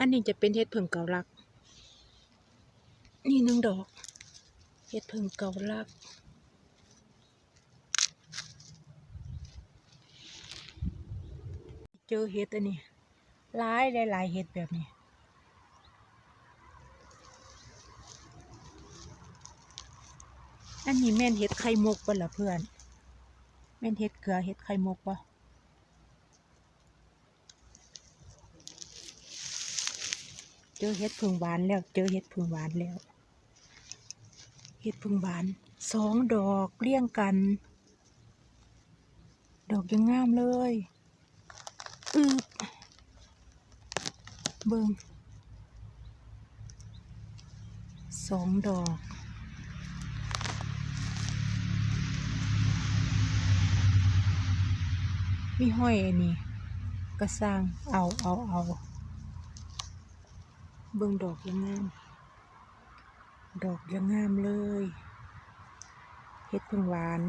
อันนี้จะเป็นเห็ดเพิ่งเกาลัก นี่หนึ่งดอก เห็ดเพิ่งเกาลัก เจอเห็ดอันนี้หลายหลายหลายเห็ดแบบนี้อันนี้แม่นเห็ดไข่มุกปะล่ะเพื่อน แม่นเห็ดเกลือเห็ดไข่มุกปะ เจอเห็ดพึ่งหวานแล้ว เจอเห็ดพึ่งหวานแล้ว เห็ดพึ่งหวานสองดอกเรียงกัน ดอกยังงามเลยอืบเบิงสองดอกมีห้อยอันนี้ก็สร้างเอาเอาเอา เบิ่งดอกยังงาม ดอกยังงามเลยเฮ็ดพึ่งหวาน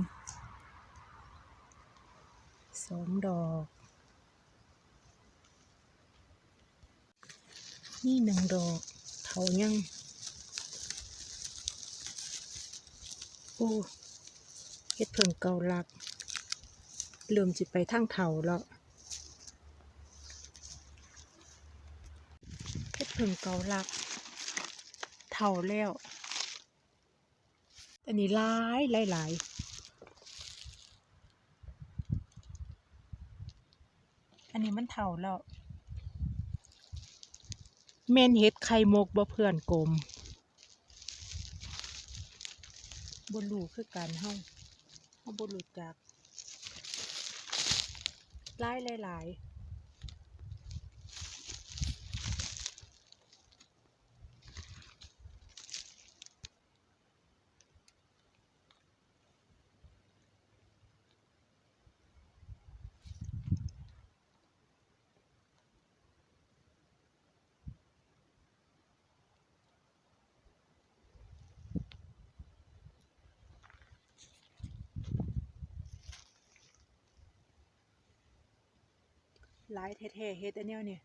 สองดอก นี่หนึ่งดอกเถายังโอ้เฮ็ดเพิ่งเกาลักเริ่มจิไปทางเถาแล้วเฮ็ดเพิ่งเกาลักเถาแล้วอันนี้หลายหลายหลายอันนี้มันเถาแล้วเมนเฮ็ดไข่มกบ่เพื่อนกลมบนลูคือการเฮาเฮาบนลูจากหลายหลายหลาย หลายแท้ๆเฮ็ดอันเนี้ยเนี่ย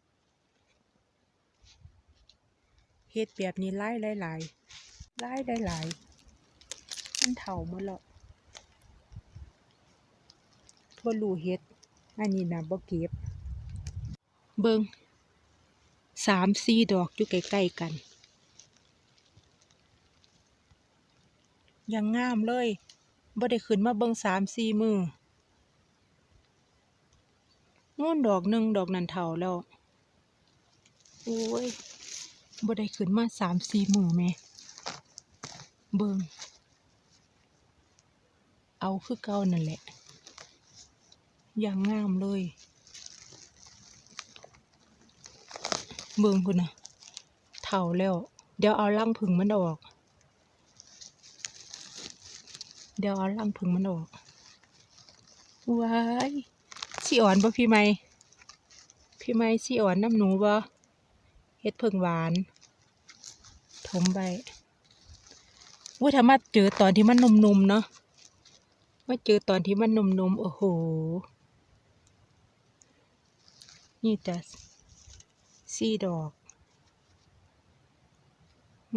เฮ็ดแบบนี้หลายหลายหลายหลายหลายหลายมันเฒ่าหมดแล้วบ่รู้เฮ็ดอันนี้นะบ่เก็บ เบิ่งสามสี่ดอกอยู่ใกล้ๆกัน ยังงามเลยบ่ได้ขึ้นมาเบิ่งสามสี่มือ นู่นดอกหนึ่งดอกนันเทาแล้ว โอ้ยบ่ได้ขึ้นมาสามสี่มือแม่เบิงเอาคือเก่านั่นแหละ อย่างงามเลย เบิงคุณนะเท่าแล้ว เดี๋ยวเอาลังผึ่งมันออก เดี๋ยวเอาลังผึ่งมันออกว้าย สีอ่อนบ่พี่ไม่พี่ไม่สีอ่อนน้ำหนูบ่เฮ็ดเพิ่งหวานถมใบว่าถ้ามาเจอตอนที่มันนมๆเนาะมาเจอตอนที่มันนมๆโอ้โหนี่จะสี่ดอก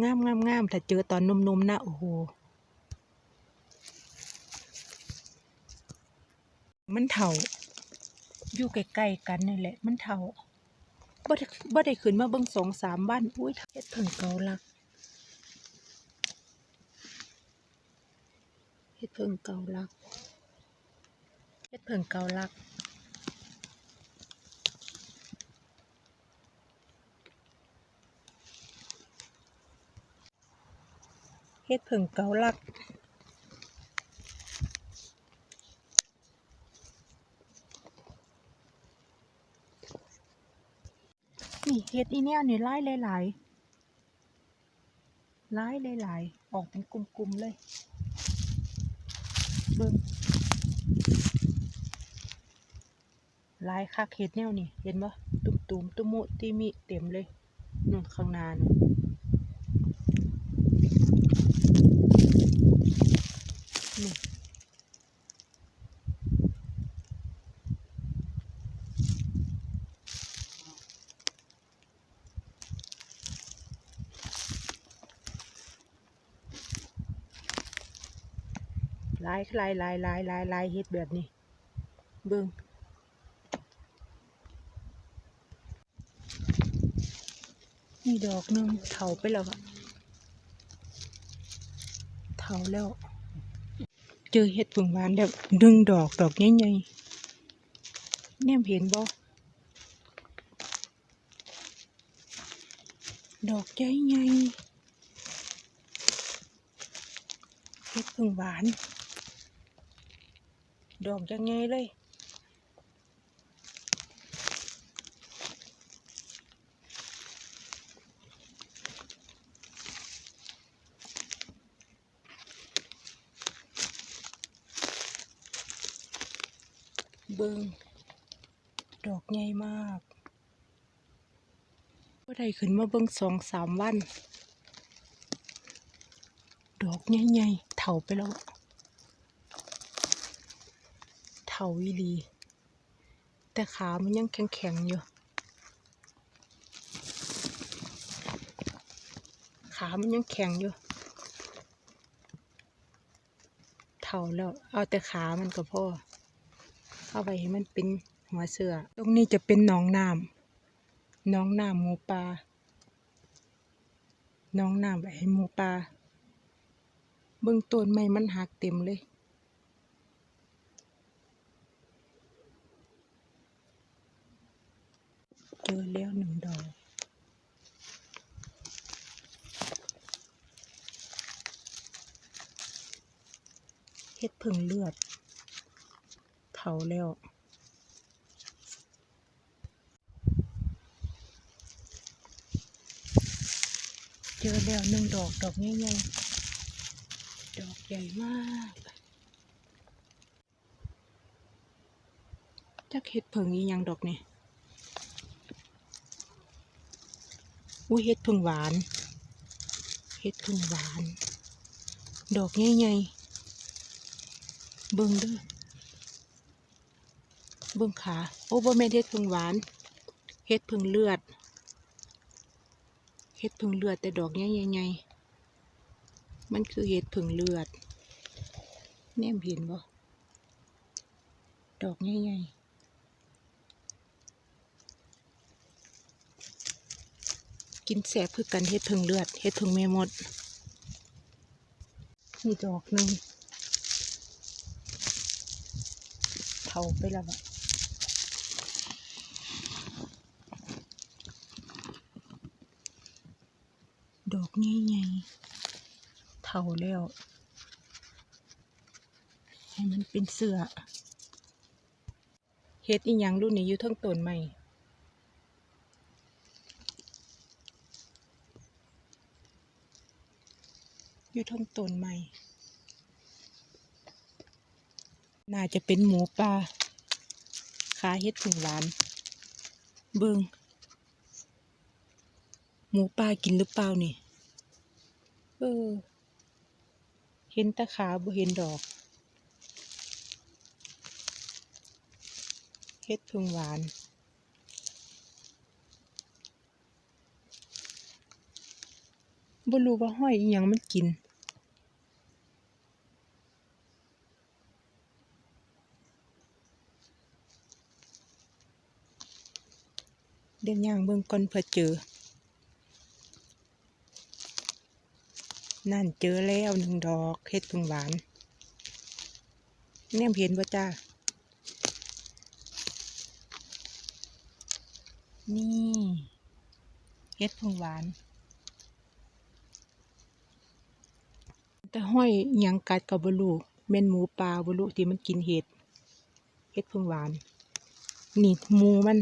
งามงามงามถ้าเจอตอนนมๆนะโอ้โหมันเถา อยู่ใกล้ๆกันนี่แหละ มันเถาบ่ได้บ่ได้ขึ้นมาเบิ่งสองสามบ้านอุ้ยเฮ็ดเพิ่งเกาลักเฮ็ดเพิ่งเกาลักเฮ็ดเพิ่งเกาลักเฮ็ดเพิ่งเกาลัก เฮ็ดอีเนี่ยนี่หลายหลายๆหลายหลายๆออกเป็นกลุ่มๆเลยเบิ่งลายคักเฮ็ดแนวนี่เห็นบ่ตุ่มๆตุมุติมิเต็มเลยนู่นข้างหน้าน่น ลายลายลายลายลายลายเฮ็ดแบบนี้ เบิ่งนี่ดอกหนึงเถาไปแล้วอะเถาแล้ว เจอเห็ดผึ่งหวานแบบดึงดอกดอกใหญ่ๆเนี่ยเห็นบ่ดอกใหญ่ๆเห็ดผึ่งหวาน ดอกยังไงเลยเบิงดอกใหญ่มากก็ได้ขึ้นมาเบิงสองสามวัน ดอกใหญ่ๆเถาไปแล้ว เถาอีลี แต่ขามันยังแข็งๆอยู่ ขามันยังแข็งอยู่เถาแล้ว เอาแต่ขามันก็พอเอาไว้ให้มันเป็นหัวเสือ ตรงนี้จะเป็นหนองน้ำหนองน้ำหมูปลาหนองน้ำไว้ให้หมูปลาเบื้องต้นไม้มันหักเต็มเลย เจอแล้วหนึ่งดอกเฮ็ดผึ่งเลือดเผาแล้วเจอแล้วหนึ่งดอกดอกใหญ่ๆดอกใหญ่มากจักเห็ดเผิงอีหยังดอกนี่ อุ้ยเห็ดผึ่งหวาน เห็ดผึ่งหวาน ดอกใหญ่ๆเบิ่งเด้อเบิ่งขาโอ้บ่แม่เฮ็ดพึ่งหวานเฮ็ดพึ่งเลือดเฮ็ดพึ่งเลือดแต่ดอกใหญ่ๆมันคือเฮ็ดพึ่งเลือดแนมเห็นบ่ดอกใหญ่ๆ กินแสบคือกันเฮ็ดพึ่งเลือดเฮ็ดพึ่งแม่มดนี่ดอกหนึ่งเผาไปแล้วอะดอกใหญ่ๆเท่าแล้ว ให้มันเป็นเสือเฮ็ดอีหยังรุ่นนี้อยู่ทั้งต้นใหม่ อยู่ทั้งต้นใหม่ น่าจะเป็นหมูป่าขาเฮ็ดผึ่งหวาน เบิงหมูป่ากินหรือเปล่านี่ เออ เห็นตะขาบ่เห็นดอกเฮ็ดพึ่งหวานบ่รู้ว่าห้อยอีหยังมันกิน ดี๋ยวย่างเบิ่งก่อนเพื่อเจอ นั่นเจอแล้วหนึ่งดอกเฮ็ดพึ่งหวานแนมเห็นบ่จ้า นี่เฮ็ดพึ่งหวาน แต่ห้อยยังกัดกับบลูแม่นหมูป่าบลูที่มันกินเห็ดเฮ็ดพึ่งหวาน นี่หมูมัน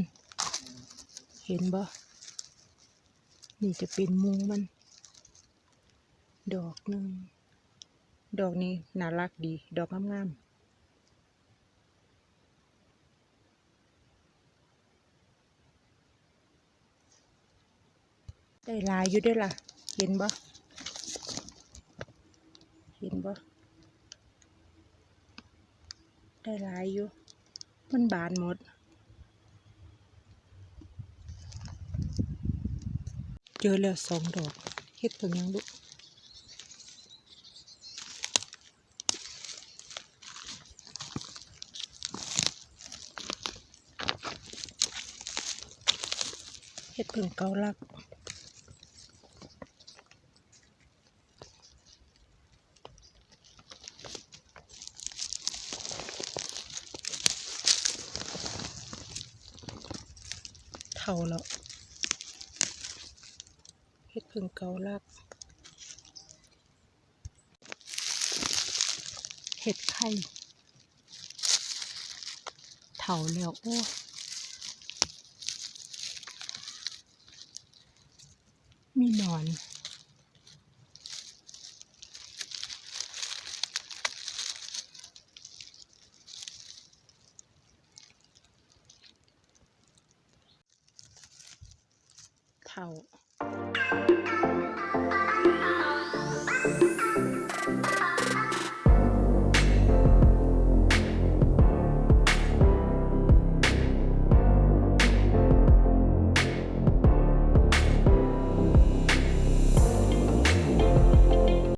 เห็นบ่ นี่จะเป็นหมูมัน ดอกหนึ่ง ดอกนี้น่ารักดี ดอกงามๆ ได้ลายอยู่ด้วยล่ะ เห็นบ่ เห็นบ่ ได้ลายอยู่ มันบานหมด จอแล้วสองดอกเฮ็ดเพิ่งยังลูกเฮ็ดเพิ่งเกาลักเท่าแล้ว พึ่งเกาลัก เห็ดไข่เท่าแล้วโอ้มีนอนเท่า